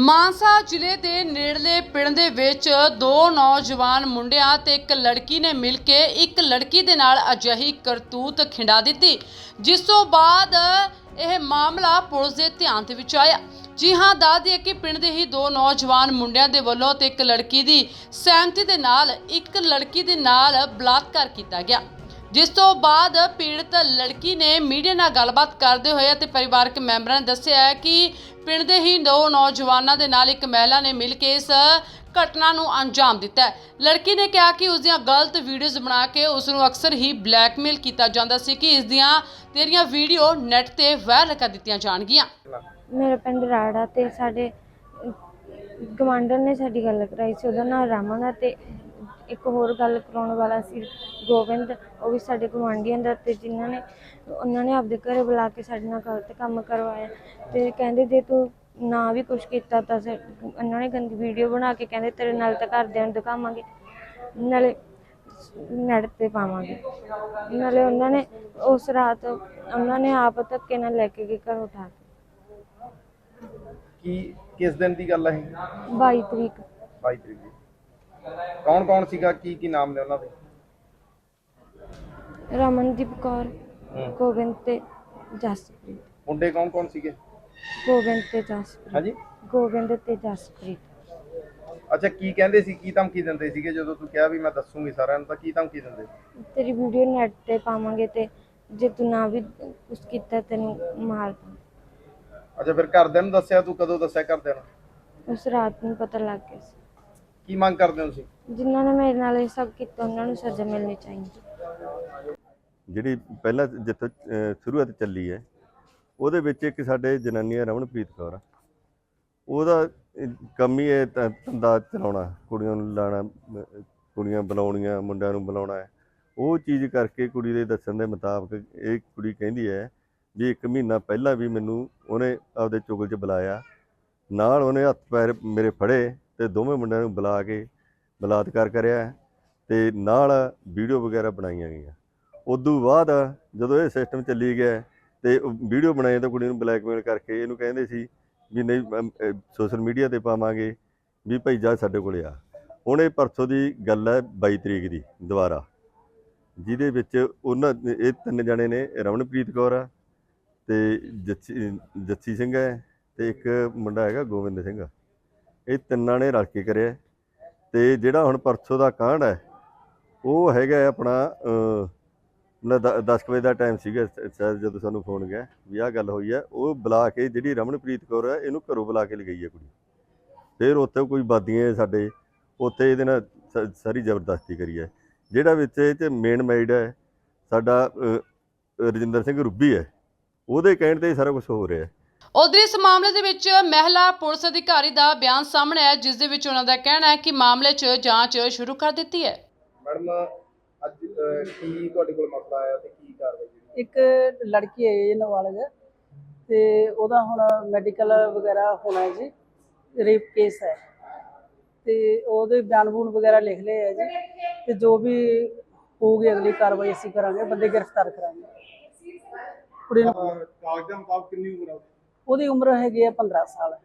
ਮਾਨਸਾ ਜ਼ਿਲ੍ਹੇ ਦੇ ਨੇੜਲੇ ਪਿੰਡ ਦੇ ਵਿੱਚ ਦੋ ਨੌਜਵਾਨ ਮੁੰਡਿਆਂ ਤੇ ਇੱਕ ਲੜਕੀ ਨੇ ਮਿਲ ਕੇ ਇੱਕ ਲੜਕੀ ਦੇ ਨਾਲ ਅਜਿਹੀ ਕਰਤੂਤ ਖਿੰਡਾ ਦਿੱਤੀ, ਜਿਸ ਤੋਂ ਬਾਅਦ ਇਹ ਮਾਮਲਾ ਪੁਲਿਸ ਦੇ ਧਿਆਨ ਦੇ ਵਿੱਚ ਆਇਆ। ਜੀ ਹਾਂ, ਦੱਸ ਦਈਏ ਕਿ ਪਿੰਡ ਦੇ ਹੀ ਦੋ ਨੌਜਵਾਨ ਮੁੰਡਿਆਂ ਦੇ ਵੱਲੋਂ ਤੇ ਇੱਕ ਲੜਕੀ ਦੀ ਸਹਿਮਤੀ ਦੇ ਨਾਲ ਇੱਕ ਲੜਕੀ ਦੇ ਨਾਲ ਬਲਾਤਕਾਰ ਕੀਤਾ ਗਿਆ। ਜਿਸ ਤੋਂ ਬਾਅਦ ਪੀੜਤ ਲੜਕੀ ਨੇ ਮੀਡੀਆ ਨਾਲ ਗੱਲਬਾਤ ਕਰਦੇ ਹੋਏ ਅਤੇ ਪਰਿਵਾਰਕ ਮੈਂਬਰਾਂ ਨੇ ਦੱਸਿਆ ਹੈ ਕਿ ਪਿੰਡ ਦੇ ਹੀ ਦੋ ਨੌਜਵਾਨਾਂ ਦੇ ਨਾਲ ਇੱਕ ਮਹਿਲਾ ਨੇ ਮਿਲ ਕੇ ਇਸ ਘਟਨਾ ਨੂੰ ਅੰਜਾਮ ਦਿੱਤਾ ਹੈ। ਲੜਕੀ ਨੇ ਕਿਹਾ ਕਿ ਉਸ ਦੀਆਂ ਗਲਤ ਵੀਡੀਓਜ਼ ਬਣਾ ਕੇ ਉਸ ਨੂੰ ਅਕਸਰ ਹੀ ਬਲੈਕਮੇਲ ਕੀਤਾ ਜਾਂਦਾ ਸੀ ਕਿ ਇਸ ਦੀਆਂ ਤੇਰੀਆਂ ਵੀਡੀਓ ਨੈਟ ਤੇ ਵਾਇਰਲ ਕਰ ਦਿੱਤੀਆਂ ਜਾਣਗੀਆਂ। ਮੇਰਾ ਪਿੰਡ ਰਾੜਾ ਤੇ ਸਾਡੇ ਗਵਾਂਡਰ ਨੇ ਸਾਡੀ ਗੱਲ ਕਰਾਈ ਸੀ, ਉਹਦਾ ਨਾਮ ਰਮਨ ਹੈ ਤੇ ਇੱਕ ਹੋਰ ਗੱਲ ਕਰਾਉਣ ਵਾਲਾ ਸੀ ਗੋਬਿੰਦ ਉਹ ਵੀ ਸਾਡੇ ਗਵਾਂਢੀਆਂ ਦਾ ਤੇ ਜਿਨ੍ਹਾਂ ਨੇ ਉਹਨਾਂ ਨੇ ਆਪਦੇ ਘਰੇ ਬੁਲਾ ਕੇ ਸਾਡੇ ਨਾਲ ਗਲਤ ਕੰਮ ਕਰਵਾਇਆ ਤੇ ਕਹਿੰਦੇ ਜੇ ਤੂੰ ਨਾ ਵੀ ਕੁਝ ਕੀਤਾ ਤਾਂ ਸੇ- ਉਹਨਾਂ ਨੇ ਗੰਦੀ ਵੀਡੀਓ ਬਣਾ ਕੇ ਕਹਿੰਦੇ ਤੇਰੇ ਨਾਲ ਤਾਂ ਘਰਦਿਆਂ ਨੂੰ ਦਿਖਾਵਾਂਗੇ ਨਾਲੇ ਨੈਟ ਤੇ ਪਾਵਾਂਗੇ। ਨਾਲੇ ਉਹਨਾਂ ਨੇ ਉਸ ਰਾਤ ਉਹਨਾਂ ਨੇ ਆਪ ਧੱਕੇ ਨਾਲ ਲੈ ਕੇ ਗਏ ਘਰੋਂ ਉਠਾ ਕੇ। ਕੀ ਕਿਸ ਦਿਨ ਦੀ ਗੱਲ ਹੈ 22 ਤਰੀਕ। 22 ਤਰੀਕ ਦੀ। ਕੌਣ ਕੌਣ ਸੀਗਾ? ਕੀ ਕੀ ਨਾਮ ਨੇ ਉਹਨਾਂ ਦੇ? ਰਮਨਦੀਪ ਕੌਰ ਹੂੰ। ਗੋਬਿੰਦ ਤੇ ਜਸਪ੍ਰੀਤ। ਮੁੰਡੇ ਕੌਣ ਕੌਣ ਸੀਗੇ? ਗੋਬਿੰਦ ਤੇ ਜਸਪ੍ਰੀਤ। ਹਾਂਜੀ। ਗੋਬਿੰਦ ਤੇ ਜਸਪ੍ਰੀਤ। ਅੱਛਾ ਕੀ ਕਹਿੰਦੇ ਸੀ? ਕੀ ਧਮਕੀ ਦਿੰਦੇ ਸੀਗੇ? ਜਦੋਂ ਤੂੰ ਕਿਹਾ ਵੀ ਮੈਂ ਦੱਸੂਗੀ ਸਾਰਿਆਂ ਨੂੰ ਤਾਂ ਕੀ ਧਮਕੀ ਦਿੰਦੇ? ਤੇਰੀ ਵੀਡੀਓ ਨੈਟ ਤੇ ਪਾਵਾਂਗੇ ਤੇ ਜੇ ਤੂੰ ਨਾ ਵੀ ਕੁਝ ਕੀਤਾ ਤੈਨੂੰ ਮਾਰ ਦਾਂ ਅੱਛਾ ਫਿਰ ਘਰਦਿਆਂ ਨੂੰ ਦੱਸਿਆ? ਤੂੰ ਕਦੋਂ ਦੱਸਿਆ ਘਰਦਿਆਂ ਨੂੰ? ਉਸ ਰਾਤ ਨੂੰ ਪਤਾ ਲੱਗ ਗਿਆ ਸੀ। ਕੀ ਮੰਗ ਕਰਦੇ ਹੋ ਤੁਸੀਂ? ਜਿਨ੍ਹਾਂ ਨੇ ਮੇਰੇ ਨਾਲ ਇਹ ਸਭ ਕੀਤਾ ਉਹਨਾਂ ਨੂੰ ਸਜ਼ਾ ਮਿਲਣੀ ਚਾਹੀਦੀ। ਜਿਹੜੀ ਪਹਿਲਾਂ ਜਿੱਥੋਂ ਅਹ, ਸ਼ੁਰੂਆਤ ਚੱਲੀ ਹੈ ਉਹਦੇ ਵਿੱਚ ਇੱਕ ਸਾਡੇ ਜਨਾਨੀ ਹੈ ਰਮਨਪ੍ਰੀਤ ਕੌਰ। ਉਹਦਾ ਅਹ, ਕੰਮ ਹੀ ਇਹ ਧ- ਧੰਦਾ ਚਲਾਉਣਾ ਕੁੜੀਆਂ ਨੂੰ ਲਾਣਾ ਕੁੜੀਆਂ ਬੁਲਾਉਣੀਆਂ ਮੁੰਡਿਆਂ ਨੂੰ ਬੁਲਾਉਣਾ ਹੈ। ਉਹ ਚੀਜ਼ ਕਰਕੇ ਕੁੜੀ ਦੇ ਦੱਸਣ ਦੇ ਮੁਤਾਬਕ ਇਹ ਕੁੜੀ ਕਹਿੰਦੀ ਹੈ ਵੀ ਇੱਕ ਮਹੀਨਾ ਪਹਿਲਾਂ ਵੀ ਮੈਨੂੰ ਉਹਨੇ ਆਪਦੇ ਚੁਗਲ 'ਚ ਬੁਲਾਇਆ। ਨਾਲ ਉਹਨੇ ਹੱਥ ਪੈਰ ਮੇਰੇ ਫੜੇ ਤੇ ਦੋਵੇਂ ਮੁੰਡਿਆਂ ਨੂੰ ਬੁਲਾ ਕੇ ਬਲਾਤਕਾਰ ਕਰਿਆ ਤੇ ਨਾਲ ਵੀਡੀਓ ਵਗੈਰਾ ਬਣਾਈਆਂ ਗਈਆਂ। ਉਦੋਂ ਬਾਅਦ ਜਦੋਂ ਇਹ ਸਿਸਟਮ ਚੱਲੀ ਗਿਆ ਤੇ ਵੀਡੀਓ ਬਣਾਏ ਤਾਂ ਕੁੜੀ ਨੂੰ ਬਲੈਕਮੇਲ ਕਰਕੇ ਇਹਨੂੰ ਕਹਿੰਦੇ ਸੀ ਵੀ ਨਹੀਂ ਸੋਸ਼ਲ ਮੀਡੀਆ ਤੇ ਪਾਵਾਂਗੇ ਵੀ ਭਾਈ ਜਾ ਸਾਡੇ ਕੋਲੇ ਆ। ਹੁਣ ਇਹ ਪਰਸੋਂ ਦੀ ਗੱਲ ਹੈ 22 ਤਰੀਕ ਦੀ ਦੁਬਾਰਾ। ਜਿਹਦੇ ਵਿੱਚ ਉਹਨਾਂ, ਇਹ ਤਿੰਨ ਜਣੇ ਨੇ, ਰਮਨਪ੍ਰੀਤ ਕੌਰ ਆ ਤੇ ਜੱਸੀ ਜੱਸੀ ਸਿੰਘ ਹੈ ਤੇ ਇੱਕ ਮੁੰਡਾ ਹੈਗਾ ਗੋਬਿੰਦ ਸਿੰਘ ਇਹ ਤਿੰਨਾਂ ਨੇ ਰਲ ਕੇ ਕਰਿਆ। ਤੇ ਜਿਹੜਾ ਹੁਣ ਪਰਸੋਂ ਦਾ ਕਾਂਡ ਹੈ ਉਹ ਹੈਗਾ ਆਪਣਾ ਅਹ, 10 ਵਜੇ ਦਾ ਟਾਈਮ ਸੀਗਾ ਸ਼- ਸ਼ਾਇਦ ਜਦੋਂ ਸਾਨੂੰ ਫੋਨ ਗਿਆ ਵੀ ਆਹ ਗੱਲ ਹੋਈ ਹੈ। ਉਹ ਬੁਲਾ ਕੇ ਜਿਹੜੀ ਰਮਨਪ੍ਰੀਤ ਕੌਰ ਹੈ ਇਹਨੂੰ ਘਰੋਂ ਬੁਲਾ ਕੇ ਲਗਾਈ ਹੈ ਕੁੜੀ। ਫਿਰ ਉੱਥੇ ਕੋਈ ਬਾਦੀਆਂ ਸਾਡੇ ਉੱਥੇ ਇਹਦੇ ਨਾਲ ਸ- ਸਾਰੀ ਜ਼ਬਰਦਸਤੀ ਕਰੀ ਹੈ। ਜਿਹੜਾ ਵਿੱਚ ਇਹ ਤੇ ਮੇਨ ਮੈਡ ਹੈ ਸਾਡਾ ਰਜਿੰਦਰ ਸਿੰਘ ਰੁੱਬੀ ਹੈ ਉਹਦੇ ਕਹਿਣ ਤੇ ਸਾਰਾ ਕੁਝ ਹੋ ਰਿਹਾ ਹੈ। ਉਧਰ ਇਸ ਮਾਮਲੇ ਦੇ ਵਿੱਚ ਮਹਿਲਾ ਪੁਲਿਸ ਅਧਿਕਾਰੀ ਦਾ ਬਿਆਨ ਸਾਹਮਣੇ ਆਇਆ ਜਿਸ ਦੇ ਵਿੱਚ ਉਹਨਾਂ ਦਾ ਕਹਿਣਾ ਹੈ ਕਿ ਮਾਮਲੇ 'ਚ ਜਾਂਚ ਸ਼ੁਰੂ ਕਰ ਦਿੱਤੀ ਹੈ। ਮੈਡਮ ਅੱਜ ਅਹ, ਕੀ ਤੁਹਾਡੇ ਕੋਲ ਮਸਲਾ ਆਇਆ ਤੇ ਕੀ ਕਾਰਵਾਈ ਜਿਹੜੀ ਇੱਕ ਲੜਕੀ ਹੈ ਜੀ ਨਾਬਾਲਗ। ਤੇ ਉਹਦਾ ਹੁਣ ਮੈਡੀਕਲ ਵਗੈਰਾ ਹੋਣਾ ਹੈ ਜੀ ਰੇਪ ਕੇਸ ਹੈ। ਤੇ ਉਹਦੇ ਬਿਆਨ ਬੂਨ ਵਗੈਰਾ ਲਿਖ ਲਏ ਹੈ ਜੀ। ਤੇ ਜੋ ਵੀ ਹੋਊਗੀ ਅਗਲੀ ਕਾਰਵਾਈ ਅਸੀਂ ਕਰਾਂਗੇ ਬੰਦੇ ਗ੍ਰਿਫਤਾਰ ਕਰਾਂਗੇ। ਕੁੜੀ ਨੂੰ ਕਾਗਜ਼ਾਂ ਮੁਤਾਬਕ ਕਿੰਨੀ ਉਮਰ ਹੈ ਉਹਦੀ? ਉਹਦੀ ਉਮਰ ਹੈਗੀ ਹੈ 15 ਸਾਲ।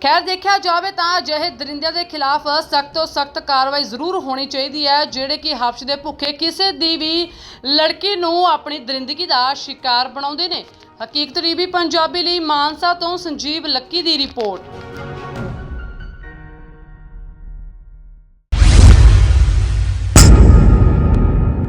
ਖੈਰ, ਦੇਖਿਆ ਜਾਵੇ ਤਾਂ ਅਜਿਹੇ ਦਰਿੰਦਿਆਂ ਦੇ ਖਿਲਾਫ ਸਖਤ ਤੋਂ ਸਖਤ ਕਾਰਵਾਈ ਜ਼ਰੂਰ ਹੋਣੀ ਚਾਹੀਦੀ ਹੈ, ਜਿਹੜੇ ਕਿ ਹਫਸ਼ ਦੇ ਭੁੱਖੇ ਕਿਸੇ ਦੀ ਵੀ ਲੜਕੀ ਨੂੰ ਆਪਣੀ ਦਰਿੰਦਗੀ ਦਾ ਸ਼ਿਕਾਰ ਬਣਾਉਂਦੇ ਨੇ। ਹਕੀਕਤ ਟੀਵੀ ਪੰਜਾਬੀ ਲਈ ਮਾਨਸਾ ਤੋਂ ਸੰਜੀਵ ਲੱਕੀ ਦੀ ਰਿਪੋਰਟ।